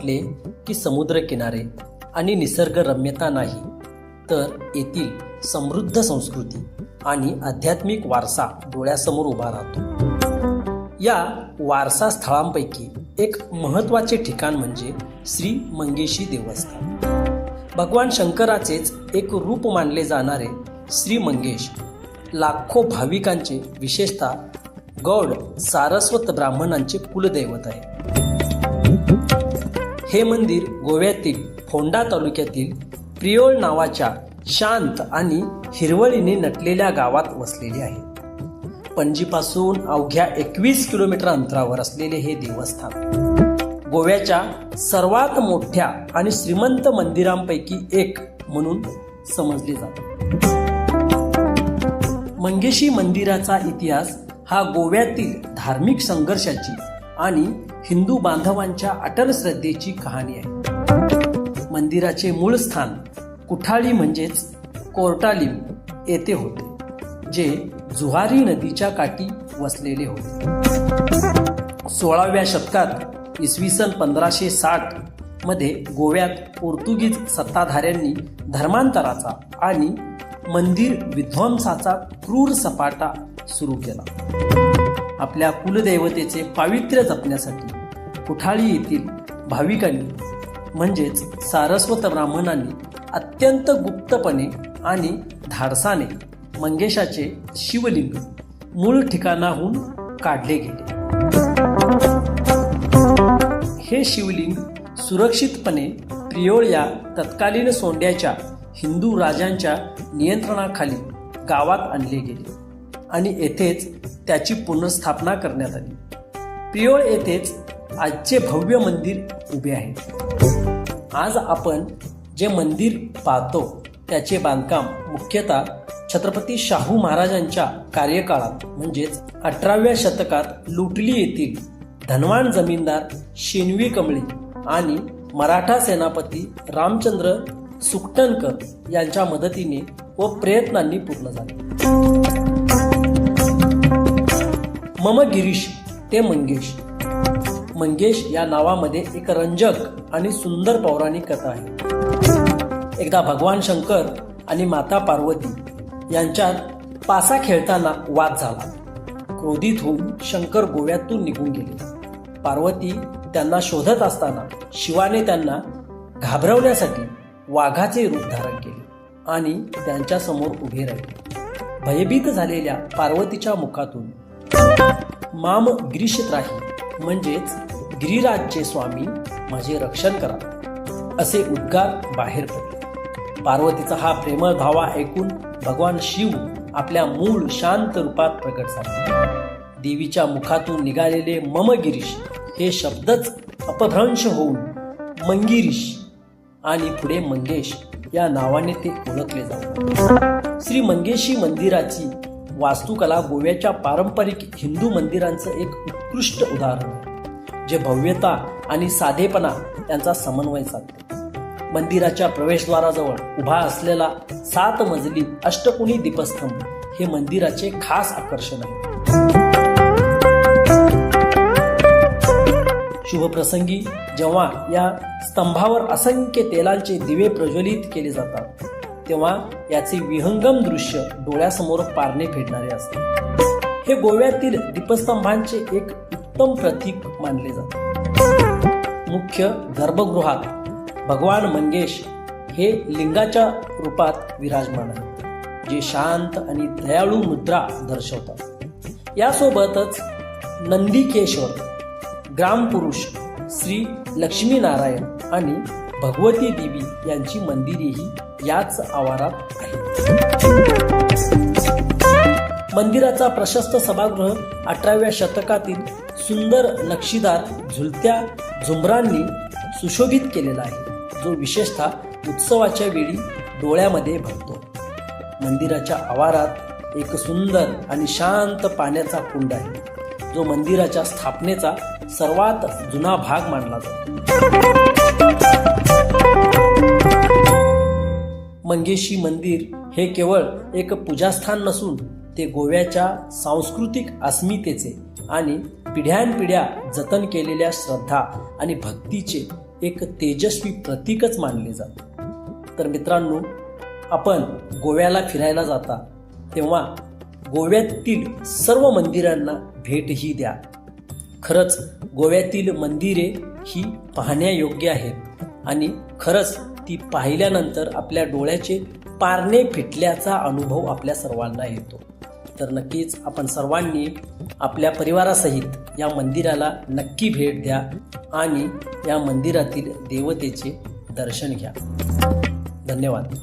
वाटले की समुद्र किनारे आणि निसर्गरम्यता नाही तर येथील समृद्ध संस्कृती आणि आध्यात्मिक वारसा डोळ्यासमोर उभा राहतो. या वारसा स्थळांपैकी एक महत्त्वाचे ठिकाण म्हणजे श्री मंगेशी देवस्थान. भगवान शंकराचेच एक रूप मानले जाणारे श्री मंगेश लाखो भाविकांचे विशेषतः गौड सारस्वत ब्राह्मणांचे कुलदैवत आहे हे मंदिर गोव्यातील फोंडा तालुक्यातील प्रियोळ नावाच्या शांत आणि हिरवळीने नटलेल्या गावात वसलेले आहे. पणजीपासून अवघ्या एकवीस किलोमीटर अंतरावर असलेले हे देवस्थान गोव्याच्या सर्वात मोठ्या आणि श्रीमंत मंदिरांपैकी एक म्हणून समजले जाते. मंगेशी मंदिराचा इतिहास हा गोव्यातील धार्मिक संघर्षाची आणि हिंदू बांधवांच्या अटल श्रद्धेची कहाणी आहे. मंदिराचे मूळ स्थान कुठाळी म्हणजेच कोर्टालिम येथे होते जे जुहारी नदीच्या काठी वसलेले होते. सोळाव्या शतकात इसवी सन पंधराशे साठमध्ये गोव्यात पोर्तुगीज सत्ताधाऱ्यांनी धर्मांतराचा आणि मंदिर विध्वंसाचा क्रूर सपाटा सुरू केला. आपल्या कुलदैवतेचे पावित्र्य जपण्यासाठी कुठाळी येथील भाविकांनी म्हणजेच सारस्वत ब्राह्मणांनी अत्यंत गुप्तपणे आणि धाडसाने मंगेशाचे शिवलिंग मूळ ठिकाणाहून काढले गेले. हे शिवलिंग सुरक्षितपणे प्रियोळ या तत्कालीन सोंड्याच्या हिंदू राजांच्या नियंत्रणाखाली गावात आणले गेले. आणि येथेच त्याची पुनर्स्थापना करण्यात आली. पियोळ येथेच आजचे भव्य मंदिर उभे आहे. आज आपण जे मंदिर पाहतो त्याचे बांधकाम मुख्यतः छत्रपती शाहू महाराजांच्या कार्यकाळात म्हणजेच अठराव्या शतकात लुटली येथील धनवान जमीनदार शेनवी कमळी आणि मराठा सेनापती रामचंद्र सुकटणकर यांच्या मदतीने व प्रयत्नांनी पूर्ण झाले. मम गिरीश ते मंगेश. मंगेश या नावामध्ये एक रंजक आणि सुंदर पौराणिक कथा आहे. एकदा भगवान शंकर आणि माता पार्वती यांच्यात पासा खेळताना वाद झाला. क्रोधित होऊन शंकर गोव्यातून निघून गेले. पार्वती त्यांना शोधत असताना शिवाने त्यांना घाबरवण्यासाठी वाघाचे रूप धारण केले आणि त्यांच्यासमोर उभे राहिले. भयभीत झालेल्या पार्वतीच्या मुखातून माम गिरीशत्राही म्हणजेच गिरिराजचे स्वामी माझे रक्षण करा असे उद्गार बाहेर पडले. पार्वतीचा हा प्रेमळ धावा ऐकून भगवान शिव आपल्या मूळ शांत रूपात प्रकट झाले. देवीच्या मुखातून निघालेले मम गिरीश हे शब्दच अपभ्रंश होऊन मंगिरीश आणि पुढे मंगेश या नावाने ते ओळखले जातात. श्री मंगेशी मंदिराची वास्तुकला गोव्याच्या पारंपरिक हिंदू मंदिरांचं एक उत्कृष्ट उदाहरण आहे जे भव्यता आणि साधेपणा यांचा समन्वय साधते. मंदिराच्या प्रवेशद्वाराजवळ उभा असलेला सात मजली अष्टकोणी दीपस्तंभ हे मंदिराचे खास आकर्षण आहे. शुभप्रसंगी जेव्हा या स्तंभावर असंख्य तेलांचे दिवे प्रज्वलित केले जातात तेव्हा याचे विहंगम दृश्य डोळ्यासमोर पारणे फेडणारे असते. हे गोव्यातील दीपस्तंभांचे एक उत्तम प्रतीक मानले जाते. मुख्य गर्भगृहात भगवान मंगेश हे लिंगाच्या रूपात विराजमान आहेत जे शांत आणि दयाळू मुद्रा दर्शवतात. यासोबतच नंदिकेश्वर ग्रामपुरुष श्री लक्ष्मीनारायण आणि भगवती देवी यांची मंदिरेही याच आवारात आहे. मंदिराचा प्रशस्त सभागृह अठराव्या शतकातील सुंदर नक्षीदार झुलत्या झुंबरांनी सुशोभित केलेला आहे. जो विशेषतः उत्सवाच्या वेळी डोळ्यामध्ये भरतो. मंदिराच्या आवारात एक सुंदर आणि शांत पाण्याचा कुंड आहे. जो मंदिराच्या स्थापनेचा सर्वात जुना भाग मानला जातो. मंगेशी मंदिर हे केवळ एक पूजास्थान नसून ते गोव्याच्या सांस्कृतिक अस्मितेचे आणि पिढ्यानपिढ्या जतन केलेल्या श्रद्धा आणि भक्तीचे एक तेजस्वी प्रतीकच मानले जाते. तर मित्रांनो आपण गोव्याला फिरायला जाता तेव्हा गोव्यातील सर्व मंदिरांना भेटही द्या. खरंच गोव्यातील मंदिरे ही पाहण्यायोग्य आहेत आणि खरंच ती पाहिल्यानंतर आपल्या डोळ्याचे पारणे फिटल्याचा अनुभव आपल्या सर्वांना येतो. तर नक्कीच आपण सर्वांनी आपल्या परिवारासहित या मंदिराला नक्की भेट द्या आणि या मंदिरातील देवतेचे दर्शन घ्या. धन्यवाद.